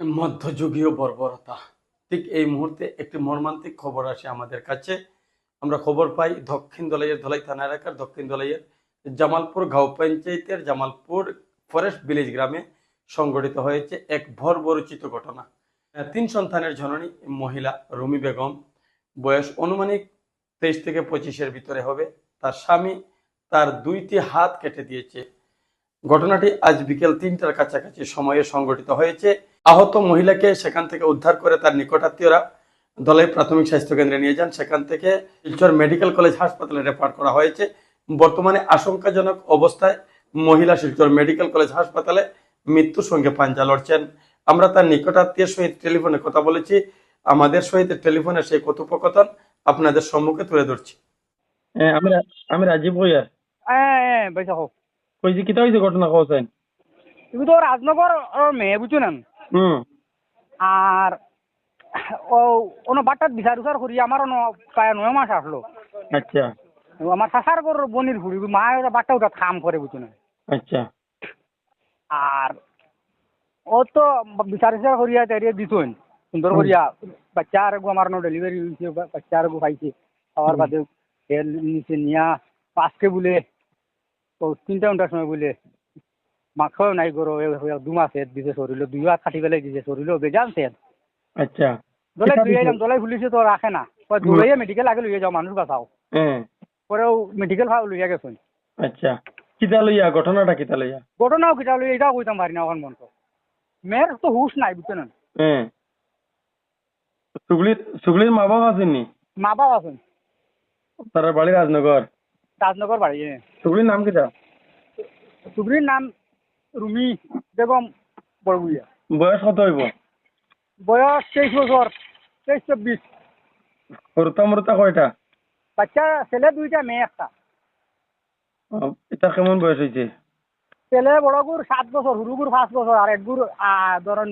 মধ্যযুগীয় বর্বরতা। ঠিক এই মুহূর্তে একটি মর্মান্তিক খবর আসে আমাদের কাছে। আমরা খবর পাই, দক্ষিণ দলাইয়ের ধলাই থানা এলাকার দক্ষিণ দলাইয়ের জামালপুর গাঁও পঞ্চায়েতের জামালপুর ফরেস্ট ভিলেজ গ্রামে সংগঠিত হয়েছে এক ভরবরচিত ঘটনা। তিন সন্তানের জননী মহিলা রুমি বেগম, বয়স অনুমানিক তেইশ থেকে পঁচিশের ভিতরে হবে। তার স্বামী তার দুইটি হাত কেটে দিয়েছে। ঘটনাটি আজ বিকেল তিনটার কাছাকাছি সময়ে সংগঠিত হয়েছে। আহত মহিলাকে সেখান থেকে উদ্ধার করে তার নিকটাত্মীয়রা দলাই প্রাথমিক স্বাস্থ্য কেন্দ্রে নিয়ে যান। সেখান থেকে শিলচর মেডিকেল কলেজ হাসপাতালে রেফার করা হয়েছে। বর্তমানে আশঙ্কাজনক অবস্থায় মহিলা শিলচর মেডিকেল কলেজ হাসপাতালে মৃত্যুর সঙ্গে পাঞ্জা লড়ছেন। আমরা তার নিকটাত্মীয়ের সহিত টেলিফোনে কথা বলেছি। আমাদের সহিত টেলিফোনে সেই কথোপকথন আপনাদের সম্মুখে তুলে ধরছি। আমি রাজীব কইয়া হ্যাঁ হ্যাঁ বেশি হোক কইছি কিতা হয়েছে ঘটনা কওছেন? তুমি তো রাজনগর মেয়ে বুঝছ না আর ও কোনো বাট্টাত বিচার উচার করি আমার অন্য প্রায় নয় মাস আসলো। আচ্ছা। আমার শাশার গর বনির ঘুরি মা ওরা বাট্টা ওটা কাম করে বুঝছ না আচ্ছা। আর ও তো বিচার বিচার করিয়া তারিয়ে দিতইন সুন্দর করিয়া বাচ্চা আর আমার ডেলিভারি হয়েছে বাচ্চা আর গো পাইছে খাওয়ার বাদে তেল নিচে নিয়া পাঁচকে বলে। তিনটা ঘণ্টার সময় বলে। মাংস নাই গরো দু মাস এদ দিছে শরীর দুই হাত কাটি পেলাই দিছে শরীর বেজান সেদ আচ্ছা। কিতা দুই দিছে? এলাম দলাই খুলিছে তো রাখে না। কয় দৌড়াইয়া মেডিকেল আগে লইয়া যাও মানুষ বাঁচাও। হ্যাঁ পরেও মেডিকেল ভাও লইয়া গেছেন আচ্ছা। কিতা লইয়া ঘটনাটা কিতা লইয়া ঘটনাও কিটা লইয়া এটাও কইতাম পারি না এখন মন্ত মেয়ের তো হুশ নাই বুঝছেন হ্যাঁ সুগলির সুগলির মা বাবা আছেননি মা বাবা আছেন তার বাড়ি রাজনগর রাজনগর বাড়ি। সুগলির নাম কিতা সুগ্রীর নাম রুমি বেগম বড়বুইয়া বয়স কত হইব? বয়স তেইশ বছর তেইশ চব্বিশ হরতা মরতা কয়টা? বাচ্চা ছেলে দুইটা মেয়ে একটা। এটা কেমন বয়স হয়েছে ছেলে সাত বছর পাঁচ বছর আর আহ, ধরেন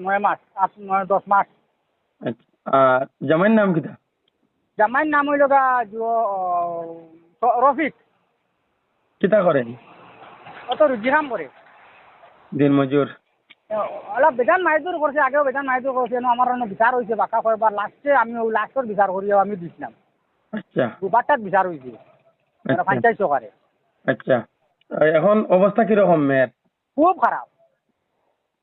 নয় মাস আট নয় দশ মাস। আচ্ছা আর জামাইর নাম কিতা? জামাইর নাম হইল গা রফিক কিতা করেন অত রুজিরাম করে দিন মজুর। অলপ বেজান মাইদুর করছে আগেও বেজান মাইদুর করছে না আমার বিচার হয়েছে বাঁকা কয়বার লাস্টে আমি লাস্টের বিচার করিয়া আমি দিছিলাম আচ্ছা। দুবারটার বিচার হয়েছে আচ্ছা। পঞ্চায়েত সরকারে আচ্ছা। এখন অবস্থা কীরকম মেয়ের খুব খারাপ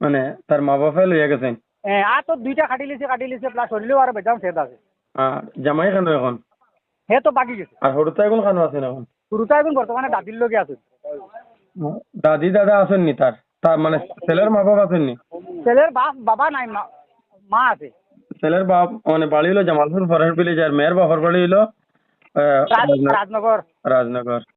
মানে তার মা বাপে লইয়া গেছেন এ, আর তো দুইটা কাটি লিছে কাটি লিছে প্লাস শরীরেও আর বেজান সেদ আছে। আর জামাই কেন এখন? হে তো বাকি গেছে। আর হরতা এখন কেন আছেন এখন শুরুটা এখন বর্তমানে দাদির লগে আছে? দাদি দাদা আছেননি তার তার মানে ছেলের মা বাপ আছেননি ছেলের বাপ বাবা নাই মা আছে। ছেলের বাপ মানে বাড়ি হলো জামালপুর ফরেস্ট ভিলেজ আর মেয়ের বাপর বাড়ি হলো রাজনগর। রাজনগর।